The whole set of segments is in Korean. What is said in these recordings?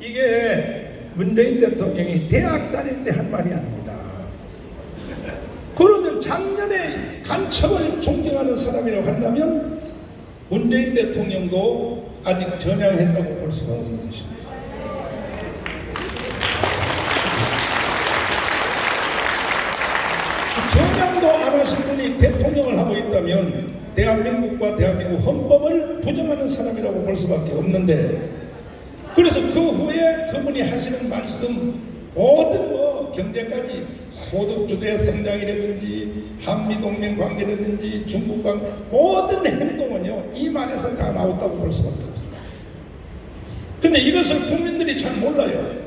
이게 문재인 대통령이 대학 다닐 때 한 말이 아닙니다. 그러면 작년에 간첩을 존경하는 사람이라고 한다면 문재인 대통령도 아직 전향했다고 볼 수가 없는 것입니다. 전향도 안 하신 분이 대통령을 하고 있다면 대한민국과 대한민국 헌법을 부정하는 사람이라고 볼 수밖에 없는데 그래서 그 후에 그분이 하시는 말씀 모든 뭐 경제까지 소득주대 성장이라든지 한미동맹 관계라든지 중국 관 모든 행동은요 이 말에서 다 나왔다고 볼 수밖에 없어요. 근데 이것을 국민들이 잘 몰라요.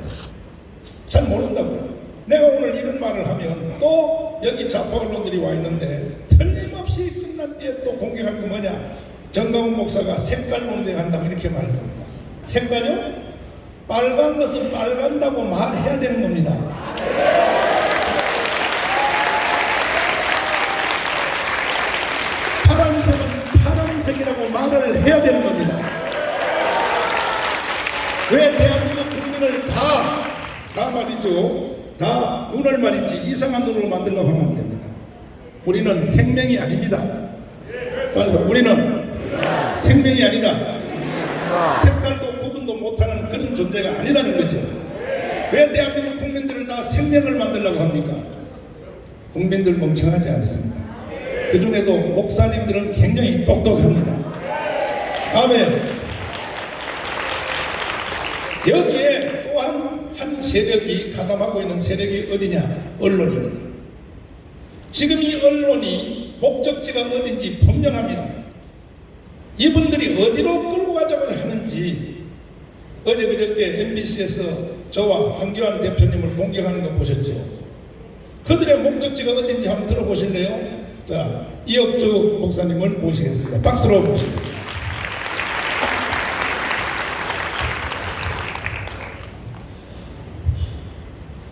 잘 모른다고요. 내가 오늘 이런 말을 하면 또 여기 좌파 언론들이 와 있는데 틀림없이 끝난 뒤에 또 공격할 게 뭐냐 정강훈 목사가 색깔 논쟁한다고 이렇게 말을 합니다. 색깔요? 빨간 것은 빨간다고 말해야 되는 겁니다. 파란색은 파란색이라고 말을 해야 되는 겁니다. 왜 대한민국 국민을 다, 다 말이죠. 다 눈을 말이지 이상한 눈으로 만들려고 하면 안 됩니다. 우리는 생명이 아닙니다. 그래서 우리는 생명이 아니다. 색깔도 구분도 못하는 그런 존재가 아니다는 거죠. 왜 대한민국 국민들을 다 생명을 만들려고 합니까? 국민들 멍청하지 않습니다. 그 중에도 목사님들은 굉장히 똑똑합니다. 다음에 여기에 또한 한 세력이 가담하고 있는 세력이 어디냐? 언론입니다. 지금 이 언론이 목적지가 어딘지 분명합니다. 이분들이 어디로 끌고 가자고 하는지 어제 그저께 MBC에서 저와 황교안 대표님을 공격하는 거 보셨죠? 그들의 목적지가 어딘지 한번 들어보실래요? 자, 이혁주 목사님을 모시겠습니다. 박수로 모시겠습니다.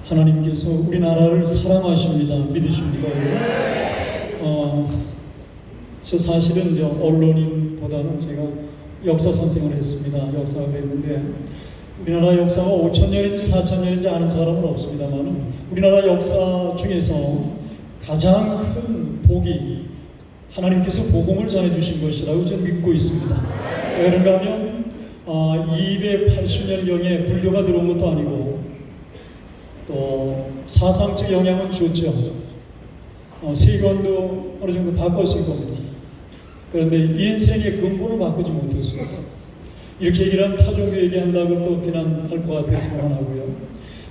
하나님께서 우리나라를 사랑하십니다. 믿으십니까? 어, 저 사실은 저 언론인보다는 제가 역사 선생을 했습니다. 역사를 했는데 우리나라 역사가 5천 년인지 4천 년인지 아는 사람은 없습니다만은 우리나라 역사 중에서 가장 큰 복이 하나님께서 복음을 전해주신 것이라고 저는 믿고 있습니다. 왜 그런가 하면 어, 280년경에 불교가 들어온 것도 아니고 또 사상적 영향은 줬죠. 어, 세관도 어느 정도 바꿨을 겁니다. 그런데 인생의 근본을 바꾸지 못했습니다. 이렇게 얘기를 하면 타종교 얘기한다고 또 비난할 것 같아서 그만하고요.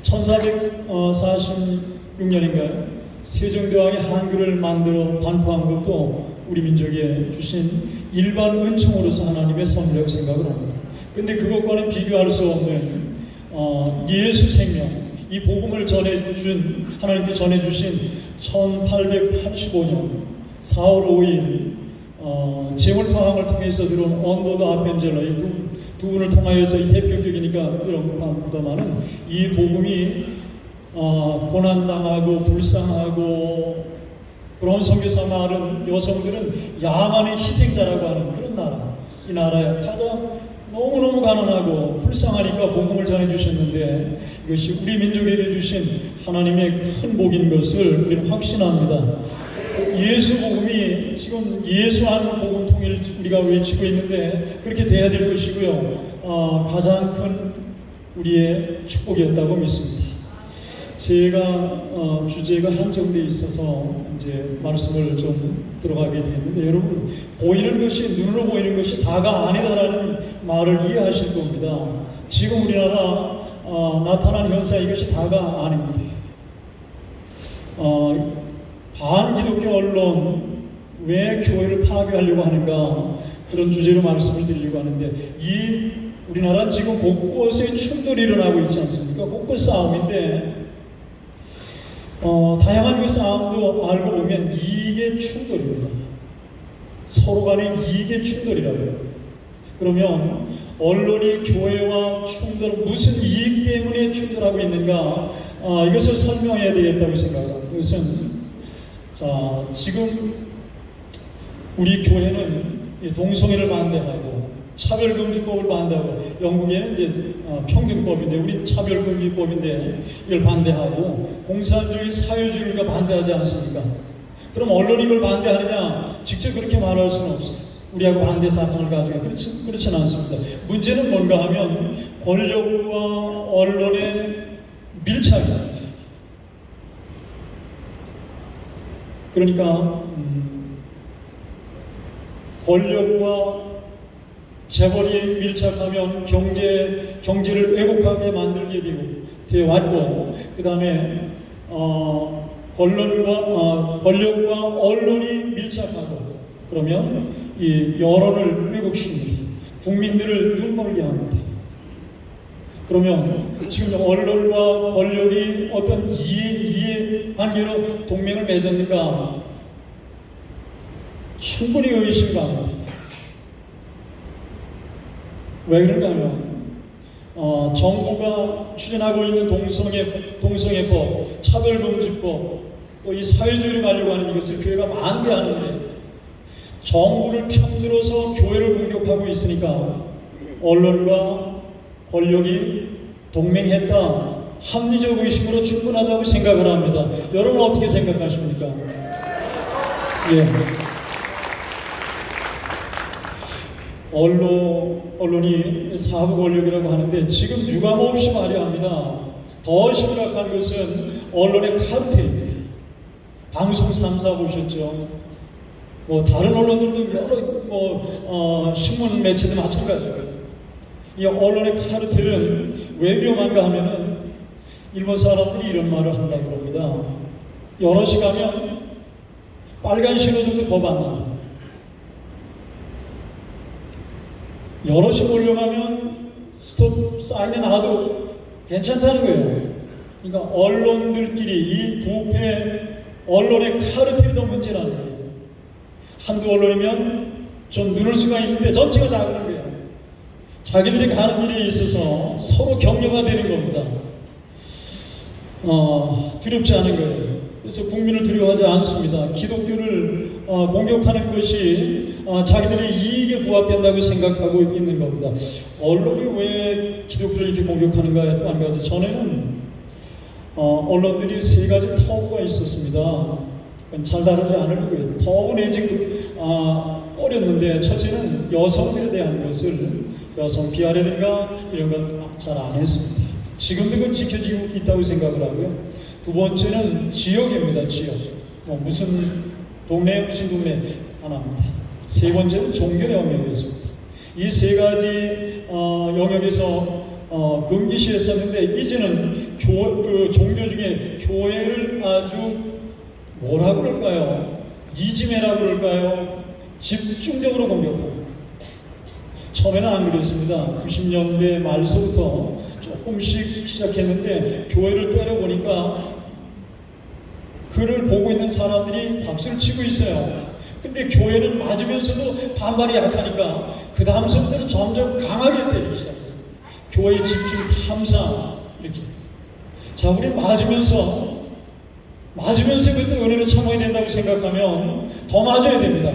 1446년인가요? 세종대왕이 한글을 만들어 반포한 것도 우리 민족에 주신 일반 은총으로서 하나님의 선물이라고 생각을 합니다. 근데 그것과는 비교할 수 없는 어, 예수 생명, 이 복음을 전해준 하나님께 전해주신 1885년 4월 5일 어, 제물파항을 통해서 들어온 언도도 아펜젤러 이두 두 분을 통하여서 이 대표적이니까 이런 겁니다만은 이 복음이 어, 고난당하고 불쌍하고 그런 선교사 말은 여성들은 야만의 희생자라고 하는 그런 나라 이 나라에 가장 너무너무 가난하고 불쌍하니까 복음을 전해주셨는데 이것이 우리 민족에게 주신 하나님의 큰 복인 것을 우리는 확신합니다. 예수 복음이 지금 예수하는 복음 통일을 우리가 외치고 있는데 그렇게 돼야 될 것이고요. 어, 가장 큰 우리의 축복이었다고 믿습니다. 제가 어, 주제가 한정돼 있어서 이제 말씀을 좀 들어가게 되겠는데 여러분 보이는 것이 눈으로 보이는 것이 다가 아니다라는 말을 이해하실 겁니다. 지금 우리나라 어, 나타난 현상 이것이 다가 아닙니다. 어, 반기독교 언론 왜 교회를 파괴하려고 하는가 그런 주제로 말씀을 드리려고 하는데 이 우리나라 지금 곳곳에 충돌이 일어나고 있지 않습니까? 곳곳 싸움인데 어, 다양한 그 싸움도 알고 보면 이익의 충돌입니다. 서로 간의 이익의 충돌이라고요. 그러면 언론이 교회와 충돌, 무슨 이익 때문에 충돌하고 있는가, 아, 이것을 설명해야 되겠다고 생각합니다. 그것은, 자, 지금 우리 교회는 이 동성애를 반대하고 차별금지법을 반대하고 영국에는 이제 어, 평등법인데 우리 차별금지법인데 이걸 반대하고 공산주의 사회주의가 반대하지 않습니까? 그럼 언론이 이걸 반대하느냐? 직접 그렇게 말할 수는 없어요. 우리하고 반대 사상을 가지고 그렇지, 그렇지는 않습니다. 문제는 뭔가 하면 권력과 언론의 밀착입니다. 그러니까 음, 권력과 재벌이 밀착하면 경제 경제를 왜곡하게 만들게 되고 되어 왔고 그 다음에 어, 권력과 어, 권력과 언론이 밀착하고 그러면 이 여론을 왜곡시킵니다. 국민들을 눈멀게 합니다. 그러면 지금 언론과 권력이 어떤 이해, 이해 관계로 동맹을 맺었는가? 충분히 합니다. 왜 하면, 어, 정부가 추진하고 있는 동성애, 동성애법, 차별금지법, 또 이 사회주의를 가려고 하는 이것을 교회가 반대하는데, 정부를 편들어서 교회를 공격하고 있으니까, 언론과 권력이 동맹했다. 합리적 의심으로 충분하다고 생각을 합니다. 여러분 어떻게 생각하십니까? 예. 언론, 언론이 사부 권력이라고 하는데 지금 유감없이 말이 합니다. 더 심각한 것은 언론의 카르텔입니다. 방송 3사 보셨죠? 뭐 다른 언론들도 여러 뭐 어, 신문 매체도 마찬가지고요. 이 언론의 카르텔은 왜 위험한가 하면은 일본 사람들이 이런 말을 한다고 그럽니다. 여럿이 가면 빨간 신호등도 겁안 난다. 여럿이 몰려가면 스톱 사인에 놔도 괜찮다는 거예요. 그러니까 언론들끼리 이 부패 언론의 카르텔이 더 문제라는 거예요. 한두 언론이면 좀 누를 수가 있는데 전체가 다 그런 거예요. 자기들이 가는 일에 있어서 서로 격려가 되는 겁니다. 어, 두렵지 않은 거예요. 그래서 국민을 두려워하지 않습니다. 기독교를 어, 공격하는 것이 어, 자기들의 이익에 부합된다고 생각하고 있는 겁니다. 언론이 왜 기독교를 이렇게 공격하는가에 또 한 가지 전에는 어, 언론들이 세 가지 터부가 있었습니다. 잘 다루지 않을 거예요. 터부 내지 그, 아, 꺼렸는데 첫째는 여성들에 대한 것을 여성 비하라든가 이런 건잘안 했습니다. 지금도 그건 지켜지고 있다고 생각을 하고요. 두 번째는 지역입니다. 지역. 뭐 무슨 동네 무슨 동네 하나입니다. 세 번째는 종교 영역이었습니다. 이 세 가지 어, 영역에서 어, 금기시했었는데 이제는 교, 그 종교 중에 교회를 아주 뭐라 그럴까요? 이지매라 그럴까요? 집중적으로 공격합니다. 처음에는 안 그랬습니다. 90년대 말서부터 조금씩 시작했는데 교회를 때려보니까 그를 보고 있는 사람들이 박수를 치고 있어요. 근데 교회는 맞으면서도 반발이 약하니까 그 다음서부터는 점점 강하게 때리기 시작해요. 교회 집중 탐사 이렇게. 자, 우리 맞으면서 맞으면서 그때 은혜를 참아야 된다고 생각하면 더 맞아야 됩니다.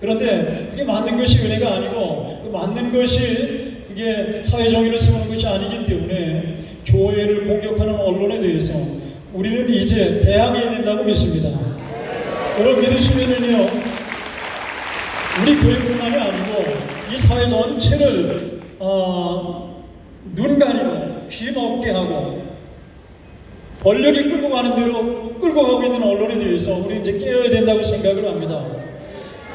그런데 그게 맞는 것이 은혜가 아니고 그 맞는 것이 그게 사회 정의를 세우는 것이 아니기 때문에 교회를 공격하는 언론에 대해서 우리는 이제 대항해야 된다고 믿습니다. 여러분 믿으시면은요 우리 교회뿐만이 아니고 이 사회 전체를 어, 눈 가리고 귀 먹게 하고 권력이 끌고 가는 대로 끌고 가고 있는 언론에 대해서 우리 이제 깨어야 된다고 생각을 합니다.